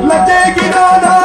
Let's take it on.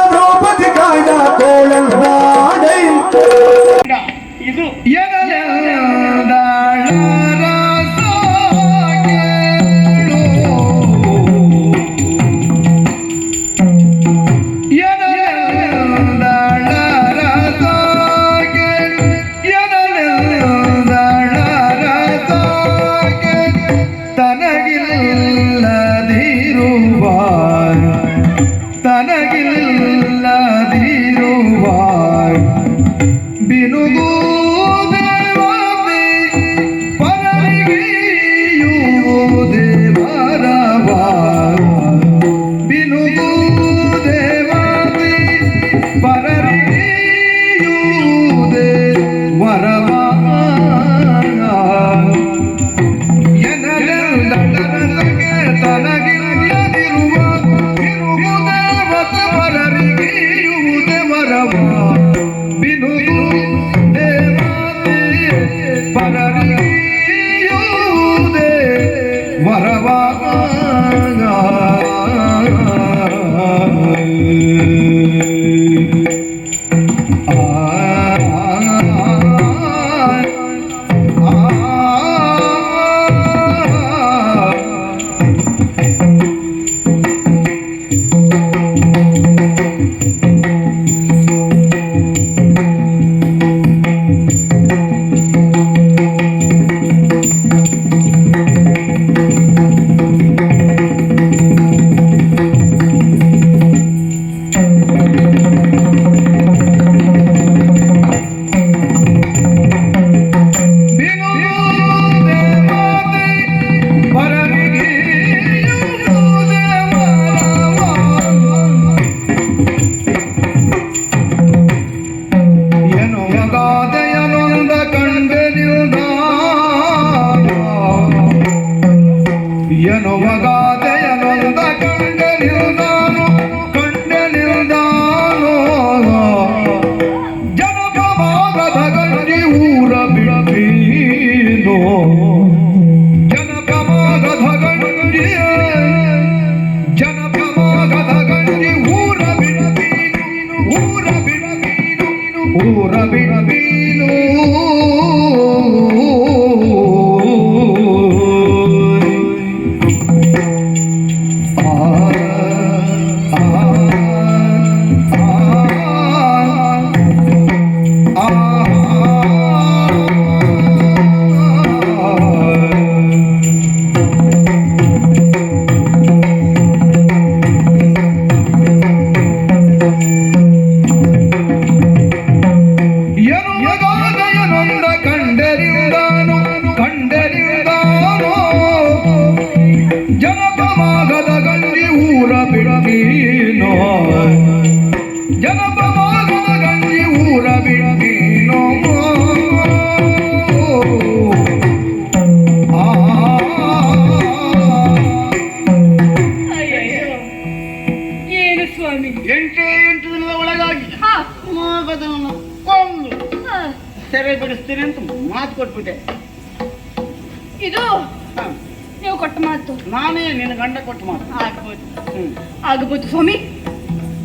ಗಂಡ ಕೊಟ್ಟು ಮಾತು ಆಗ್ಬೋದು. ಹ್ಮ್. ಆಗಬಹುದು ಸ್ವಾಮಿ.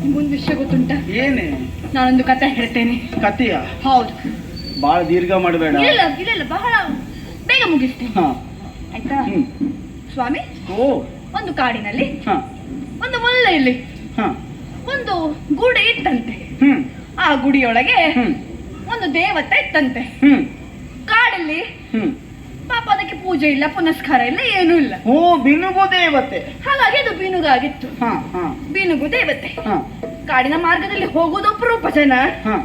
ನಿಮ್ಗೊಂದು ವಿಷಯ ಗೊತ್ತುಂಟ? ಏನೇ? ನಾನೊಂದು ಕತೆ ಹೇಳ್ತೇನೆ. ಕತೆಯ ಹೌದು. ಬಹಳ ದೀರ್ಘ ಮಾಡಬೇಡ. ಇಲ್ಲ ಇಲ್ಲ ಇಲ್ಲ ಬಹಳ ಬೇಗ ಮುಗಿಸ್ತೇನೆ. ಹ. ಆಯ್ತಾ? ಹ್ಮ್. ಸ್ವಾಮಿ ಓ. ಒಂದು ಕಾಡಿನಲ್ಲಿ ಹಾ. ಒಂದು ಮುಳ್ಳೆಯಲ್ಲಿ ಹಾ. ಒಂದು ಗುಡಿ ಇತ್ತಂತೆ. ಹ್ಮ್. ಆ ಗುಡಿಯೊಳಗೆ ಹ್ಮ್. ಒಂದು ದೇವತೆ ಇತ್ತಂತೆ. ಹ್ಮ್. ಕಾಡಲ್ಲಿ ಹ್ಮ್. ಪೂಜೆ ಇಲ್ಲ ಪುನಸ್ಕಾರ ಇಲ್ಲ ಏನೂ ಇಲ್ಲ. ಓ ಬಿನುಗು ದೇವತೆ. ಹಾಗಾಗಿ ಅದು ಬೀನುಗಾಗಿತ್ತು. ಹಾ ಹಾ. ಬೀನುಗು ದೇವತೆ. ಹಾ. ಕಾಡಿನ ಮಾರ್ಗದಲ್ಲಿ ಹೋಗೋದು ಅಪರೂಪ ಜನ. ಹಾ.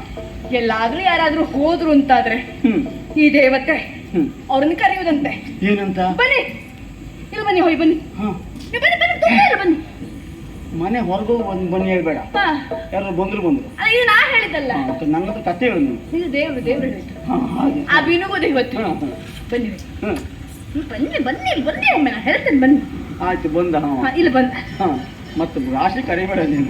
ಎಲ್ಲಾದ್ರೂ ಯಾರಾದ್ರೂ ಹೋದ್ರು ಅಂತಾದ್ರೆ ಹ್ಮ್. ಈ ದೇವತೆ ಹ್ಮ್. ಅವ್ರನ್ನ ಕರೆಯುವುದಂತೆ. ಏನಂತ? ಬನ್ನಿ. ಇಲ್ಲಿ ಬನ್ನಿ ಹೋಯ್ ಬನ್ನಿ. ಹಾ. ನೀವು ಬನ್ನಿ ಬನ್ನಿ ಇಲ್ಲ ಬನ್ನಿ. ಮನೆ ಹೊರಗೂ ಬಂದು ಬನ್ನಿ ಹೇಳ್ಬೇಡ. ಹಾ. ಯಾರು ಬಂದ್ರು ಬಂದ್ರು. ಅಲ್ಲ, ಇದು ನಾ ಹೇಳಿದ್ದಲ್ಲ. ನನ್ನದು ಕತೆ ಹೇಳು ನೀವು ಇದು ದೇವ್ರು ದೇವ್ರು ಹೇಳಿದ್ದು ಹ, ಹಾಗೆ. ಆ ಬೀನುಗು ದೇವತೆ. ಹ, ಹ, ಬನ್ನಿ ಹ. ಹ್ಮ್, ಬನ್ನಿ ಬನ್ನಿ ಬನ್ನಿ ಒಮ್ಮೆ ನಾನು ಹೇಳ್ತೇನೆ ಬನ್ನಿ. ಆಯ್ತು ಬಂದ ಹಾಂ. ಇಲ್ಲಿ ಬಂದ. ಹಾಂ ಮತ್ತೆ ರಾಶಿ ಕರಿಬೇಡ ನೀನು.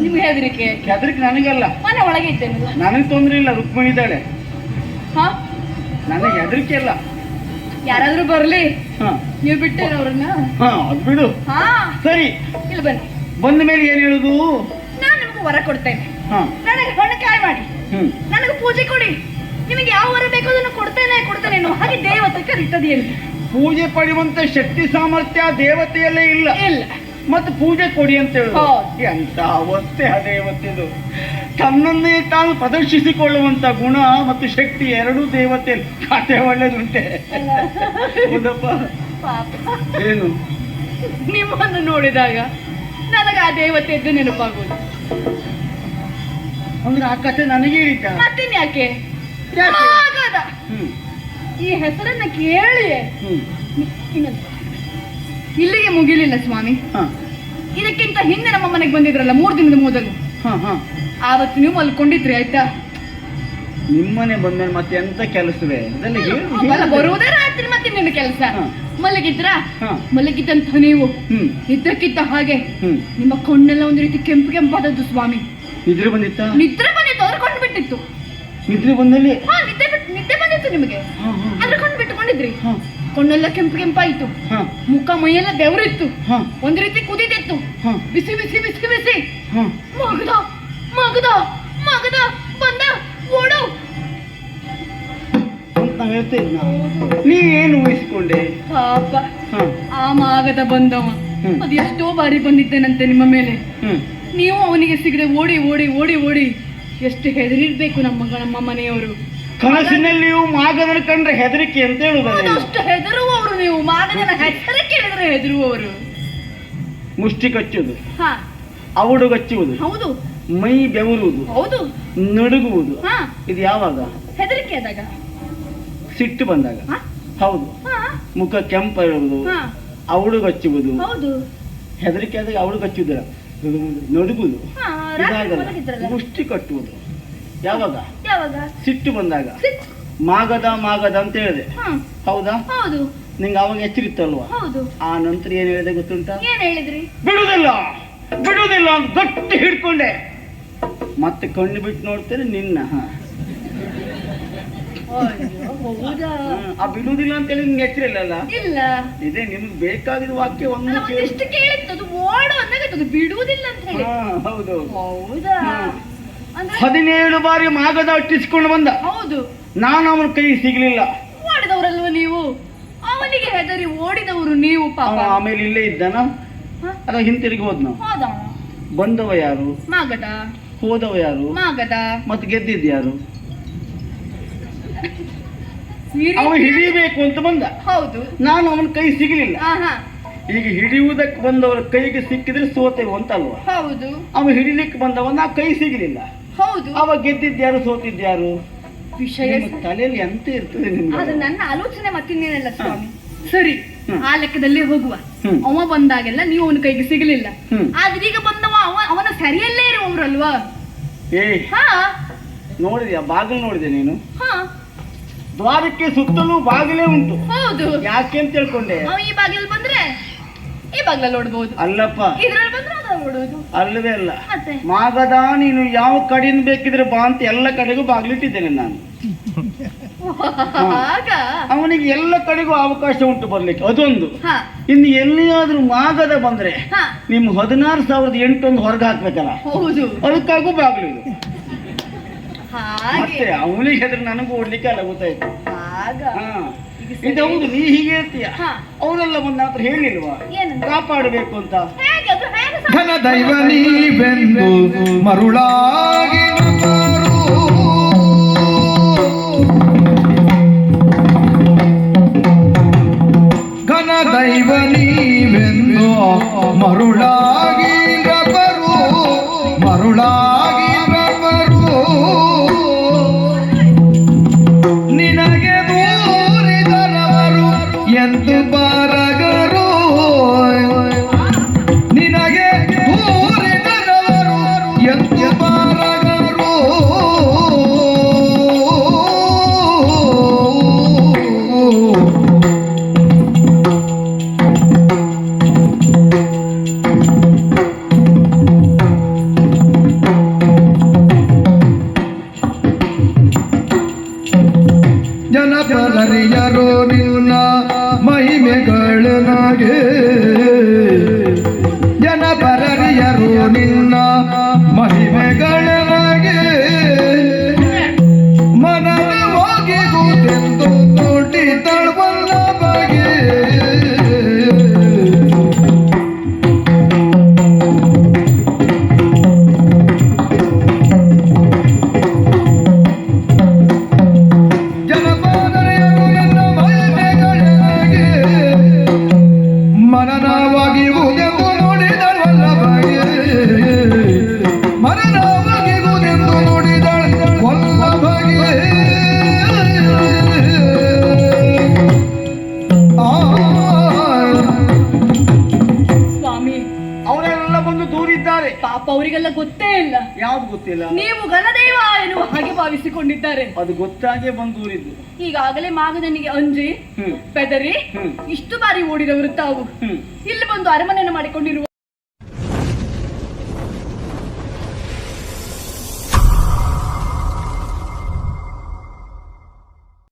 ನಿಮ್ಗೆ ಹೆದರಿಕೆ ಹೆದರಿಕೆ ನನಗಲ್ಲ. ಮನೆ ಒಳಗೆ ಇದ್ದೇನೆ ನನಗೆ ತೊಂದರೆ ಇಲ್ಲ ರುಕ್ಮಿಣಿ ಇದ್ದಾಳೆ. ಹಾ? ನನಗೆ ಹೆದರಿಕೆ ಇಲ್ಲ. ಯಾರಾದ್ರೂ ಬರಲಿ. ಹ. ನೀವು ಬಿಟ್ಟಿರ ಅವ್ರನ್ನ. ಹಾ ಅದು ಬಿಡು. ಹಾ. ಸರಿ. ಇಲ್ಲಿ ಬನ್ನಿ. ಬಂದ ಮೇಲೆ ಏನ್ ಹೇಳುದು? ನಾನು ನಿಮ್ಗೆ ವರ ಕೊಡ್ತೇನೆ. ಹಾ. ನನಗೆ ಹೊಣಕಾಯಿ ಮಾಡಿ. ನನಗೆ ಪೂಜೆ ಕೊಡಿ. ನಿಮಗೆ ಯಾವ ವರ ಬೇಕೋ ಅದನ್ನು ಕೊಡ್ತೇನೆ ಕೊಡ್ತೇನೆ ಅನ್ನೋ ಹಾಗೆ ದೇವತೆ ಕರೀತದೆಯಲ್ಲಿ ಪೂಜೆ ಪಡೆಯುವಂತ ಶಕ್ತಿ ಸಾಮರ್ಥ್ಯ ದೇವತೆಯಲ್ಲೇ ಇಲ್ಲ. ಇಲ್ಲ. ಮತ್ತೆ ಪೂಜೆ ಕೊಡಿ ಅಂತ ಹೇಳುದು ಹೌದು. ಎಂತ ಅವಸ್ಥೆ ಆ ದೇವತೆದು. ತನ್ನನ್ನೇ ತಾನು ಪ್ರದರ್ಶಿಸಿಕೊಳ್ಳುವಂತ ಗುಣ ಮತ್ತು ಶಕ್ತಿ ಎರಡೂ ದೇವತೆ ಖಾತೆ ಒಳ್ಳೇದುಂಟೆ. ಹೌದಪ್ಪ. ಪಾಪ. ಏನು? ನಿಮ್ಮನ್ನು ನೋಡಿದಾಗ ನನಗೆ ಆ ದೇವತೆದ್ದು ನೆನಪಾಗುವುದು. ಅಂದ್ರೆ ಆ ಕತೆ ನನಗೆ ಹೇಳಿದ್ದ ಯಾಕೆ? ಈ ಹೆಸರನ್ನ ಕೇಳಿ. ಹ್ಮ್. ಇಲ್ಲಿಗೆ ಮುಗಿಲಿಲ್ಲ ಸ್ವಾಮಿ. ಹಾ. ಇದಕ್ಕಿಂತ ಹಿಂದೆ ನಮ್ಮ ಮನೆಗೆ ಬಂದಿದ್ರಲ್ಲ ಮೂರು ದಿನದ ಮೊದಲು. ಆವತ್ತು ನೀವು ಮಲ್ಕೊಂಡಿದ್ರಿ ಆಯ್ತಾ? ನಿಮ್ಮನೆ ಬಂದ್ಮೇಲೆ ಮತ್ತೆ ಎಂತ ಕೆಲಸವೇ? ಬರುವುದೇ ರಾತ್ರಿ ಮತ್ತೆ ನಿನ್ನ ಕೆಲಸ. ಮಲಗಿದ್ರ. ಮಲಗಿದ್ದಂತ ನೀವು. ಹ್ಮ್. ಇದ್ದಕ್ಕಿದ್ದ ಹಾಗೆ. ಹ್ಮ್. ನಿಮ್ಮ ಕಣ್ಣೆಲ್ಲ ಒಂದು ರೀತಿ ಕೆಂಪು ಕೆಂಪಾದದ್ದು ಸ್ವಾಮಿ. ನಿದ್ರೆ ಬಂದಿತ್ತ? ನಿದ್ರೆ ಬಂದಿತ್ತು ಅವ್ರು ಕೊಂಡು ಬಿಟ್ಟಿತ್ತು ನಿದ್ರೆ ಬಂದಲ್ಲಿ? ಹಾ ನಿದ್ದೆ ಬಿಟ್ಟು ನಿದ್ದೆ ಬಂದಿತ್ತು ನಿಮಗೆ. ಅದ್ರ ಕಣ್ಣು ಬಿಟ್ಟುಕೊಂಡಿದ್ರಿ ಹಾ ಕಣ್ಣೆಲ್ಲ ಕೆಂಪು ಕೆಂಪಾಯ್ತು. ಹಾ ಮುಖ ಮೈಯೆಲ್ಲ ಬೆವರಿತ್ತು. ಹಾ ಒಂದ್ ರೀತಿ ಕುದಿದಿತ್ತು. ಹಾ ಬಿಸಿ ಬಿಸಿ ಬಿಸಿ ಬಿಸಿ. ಹಾ ಮಗದ ಮಗದ ಮಗದ ಬಂದ ಓಡು. ಅಂತ ಏನು ಊಹಿಸಿಕೊಂಡೆ? ಪಾಪ. ಆ ಮಾಗದ ಬಂದವ. ಅದು ಎಷ್ಟೋ ಬಾರಿ ಬಂದಿದ್ದೇನಂತೆ ನಿಮ್ಮ ಮೇಲೆ. ನೀವು ಅವನಿಗೆ ಸಿಗದೆ ಓಡಿ ಓಡಿ ಓಡಿ ಓಡಿ. ಎಷ್ಟು ಹೆದರಿರ್ಬೇಕು ನಮ್ಮ ನಮ್ಮ ಮನೆಯವರು. ಕನಸಿನಲ್ಲಿಯೂ ಮಾಗದನ ಕಂಡ್ರೆ ಹೆದರಿಕೆ ಅಂತ ಅಷ್ಟು ಹೆದರುವವರು ನೀವು. ಮಾಗದನ ಹೆದರಿಕೆ ಕೇಳಿದ್ರೆ ಹೆದರುವವರು. ಮುಷ್ಟಿ ಕಚ್ಚುವುದು. ಹಾ. ಅವಡು ಕಚ್ಚುವುದು. ಹೌದು. ಮೈ ಬೆವರುವುದು. ಹೌದು. ನಡುಗುವುದು. ಇದು ಯಾವಾಗ? ಹೆದರಿಕೆ ಆದಾಗ. ಸಿಟ್ಟು ಬಂದಾಗ. ಹೌದು. ಮುಖ ಕೆಂಪಿರುವುದು ಇರುವುದು ಅವಡು ಕಚ್ಚುವುದು. ಹೌದು. ಹೆದರಿಕೆ ಆದಾಗ ಅವಳು ಕಚ್ಚುವುದಿಲ್ಲ. ನಡುಗುದು ಇದಾಗಲ್ಲ. ಮುಷ್ಟಿ ಕಟ್ಟುವುದು. ಯಾವಾಗ? ಯಾವಾಗ? ಸಿಟ್ಟು ಬಂದಾಗ. ಮಾಗದ ಮಾಗದ ಅಂತ ಹೇಳಿದೆ. ಹೌದಾ? ಹೌದು. ನಿಂಗೆ ಅವಾಗ ಎಚ್ಚರಿತ್ತಲ್ವಾ? ಹೌದು. ಆ ನಂತರ ಏನ್ ಹೇಳಿದೆ ಗೊತ್ತುಂಟ? ಏನ್ ಹೇಳಿದ್ರಿ? ಬಿಡುವುದಿಲ್ಲ. ಬಿಡುವುದಿಲ್ಲ ಅಂತ ಗಟ್ಟಿ ಹಿಡ್ಕೊಂಡೆ. ಮತ್ತೆ ಕಣ್ಣು ಬಿಟ್ಟು ನೋಡ್ತೇನೆ ನಿನ್ನ. ಆ ಬಿಡುವುದಿಲ್ಲ ಅಂತ ಹೇಳಿ ಎಚ್ಚರ ಇಲ್ಲಲ್ಲ ಇಲ್ಲ. ಇದೇ ನಿಮ್ಗೆ ಬೇಕಾಗಿರೋ ವಾಕ್ಯ ಒಂದು ಎಷ್ಟು ಕೇಳಿ. ಕೇಳಿತ್ತು ಅದು ಓಡು ಅಂದಾಗ ಅದು ಬಿಡುವುದಿಲ್ಲ ಅಂತ ಹೇಳಿ. ಹೌದು. ಹೌದಾ? ಹದಿನೇಳು ಬಾರಿ ಮಾಗದ ಅಟ್ಟಿಸಿಕೊಂಡು ಬಂದ. ಹೌದು. ನಾನು ಅವನ ಕೈ ಸಿಗ್ಲಿಲ್ಲ. ಓಡಿದವರಲ್ವ ನೀವು? ಅವನಿಗೆ ಹೆದರಿ ಓಡಿದವರು ನೀವು ಪಾಪ. ಆಮೇಲೆ ಇಲ್ಲೇ ಇದ್ದಾನ? ಅದ ಹಿಂತಿರುಗಿ ಹೋದ್ನ? ಹೋದ? ಬಂದವ ಯಾರು? ಮಾಗದ. ಹೋದವ ಯಾರು? ಮಾಗದ. ಮತ್ತೆ ಗೆದ್ದಿದ್ ಯಾರು? ಈ ರೀತಿ- ಅವ ಹಿಡಿಬೇಕು ಅಂತ ಬಂದ. ಹೌದು. ನಾನು ಅವನ ಕೈ ಸಿಗಲಿಲ್ಲ. ಈಗ ಹಿಡಿಯುವುದಕ್ಕೆ ಬಂದವರ ಕೈಗೆ ಸಿಕ್ಕಿದ್ರೆ ಸೋತೆವು ಅಂತಲ್ವಾ? ಹೌದು. ಅವನು ಹಿಡಿಲಿಕ್ಕೆ ಬಂದವ ನಾ ಕೈ ಸಿಗಲಿಲ್ಲ. ಹೌದು. ಅವ ಗೆದ್ದಿದ್ಯಾರು ಸೋತಿದ್ಯಾರು ವಿಷಯ ತಲೆಯಲ್ಲಿ ಎಂತ ಇರ್ತದೆ ಅದು ನನ್ನ ಆಲೋಚನೆ ಮತ್ತಿನ್ನೇನಲ್ಲ ಸ್ವಾಮಿ. ಸರಿ. ಆ ಲೆಕ್ಕದಲ್ಲಿ ಹೋಗುವ. ಅವ ಬಂದಾಗೆಲ್ಲ ನೀವು ಅವನ ಕೈಗೆ ಸಿಗಲಿಲ್ಲ. ಆದ್ರೆ ಈಗ ಬಂದವ ಅವ ಅವನ ಸರಿಯಲ್ಲೇ ಇರುವವರಲ್ವಾ? ಏ ಹಾ. ನೋಡಿದ್ಯಾ? ಬಾಗಿಲು ನೋಡಿದೆ ನೀನು? ಹಾ. ದ್ವಾರಕ್ಕೆ ಸುತ್ತಲೂ ಬಾಗಿಲೇ ಉಂಟು. ಹೌದು. ಯಾಕೆ ಅಂತ ತಿಳ್ಕೊಂಡೆ? ಈ ಬಾಗಿಲು ಬಂದ್ರೆ ಈ ಬಾಗಿಲಲ್ಲಿ ನೋಡಬಹುದು ಅಲ್ಲಪ್ಪ. ಇದ್ರಲ್ಲಿ ಬಂದ್ರೆ ಅದ್ರಲ್ಲಿ ಓಡೋದು ಅಲ್ಲವೇ ಅಲ್ಲ. ಮತ್ತೆ? ಮಾಗದ ನೀನು ಯಾವ ಕಡೆಯಿಂದ ಬೇಕಿದ್ರೆ ಬಾ ಅಂತ ಎಲ್ಲ ಕಡೆಗೂ ಬಾಗಿಲಿಟ್ಟಿದ್ದೇನೆ ನಾನು. ಆಗ? ಅವನಿಗೆ ಎಲ್ಲ ಕಡೆಗೂ ಅವಕಾಶ ಉಂಟು ಬರ್ಲಿಕ್ಕೆ. ಅದೊಂದು. ಹಾ. ಇನ್ನು ಎಲ್ಲಿಯಾದ್ರೂ ಮಾಗದ ಬಂದ್ರೆ ಹಾ. ನಿಮ್ ಹದಿನಾರು ಸಾವಿರದ ಎಂಟೊಂದು ಹೊರಗೆ ಹಾಕ್ಬೇಕಲ್ಲ? ಹೌದು. ಅದಕ್ಕಾಗೂ ಬಾಗಿಲು ಇದು. ಮತ್ತೆ ಅವನಿಗೆ ಹೆದ್ರೆ ನನಗೂ ಓಡ್ಲಿಕ್ಕೆ ಅಲ್ಲ ಗೊತ್ತಾಯ್ತು. ಆಗ ಹಾ. ಇದು ಹೌದು ನೀ ಹೀಗೆ ಇರ್ತೀಯ ಹಾ. ಅವರೆಲ್ಲ ಬಂದ ಹತ್ರ ಹೇಳಿಲ್ವಾ? ಕಾಪಾಡಬೇಕು ಅಂತ? ಘನ ದೈವ ನೀವೆಂದು ಮರುಳಾಗಿ ನಮ್ಮರು. ಘನ ದೈವ ನೀವೆಂದು ಮರುಳಾಗಿ ಗೊತ್ತೇ ಇಲ್ಲ. ಯಾವ್ದು ಗೊತ್ತಿಲ್ಲ? ನೀವು ಗಣದೈವ ಎನ್ನುವ ಹಾಗೆ ಭಾವಿಸಿಕೊಂಡಿದ್ದಾರೆ. ಅದು ಗೊತ್ತಾಗೆ ಬಂದೂರಿದ್ದು ಈಗಾಗಲೇ ಮಾಗದನಿಗೆ ಅಂಜಿ ಪೆದರಿ ಬೆದರಿ ಇಷ್ಟು ಬಾರಿ ಓಡಿದವರು ತಾವು ಇಲ್ಲಿ ಬಂದು ಅರಮನೆಯನ್ನು ಮಾಡಿಕೊಂಡಿರುವ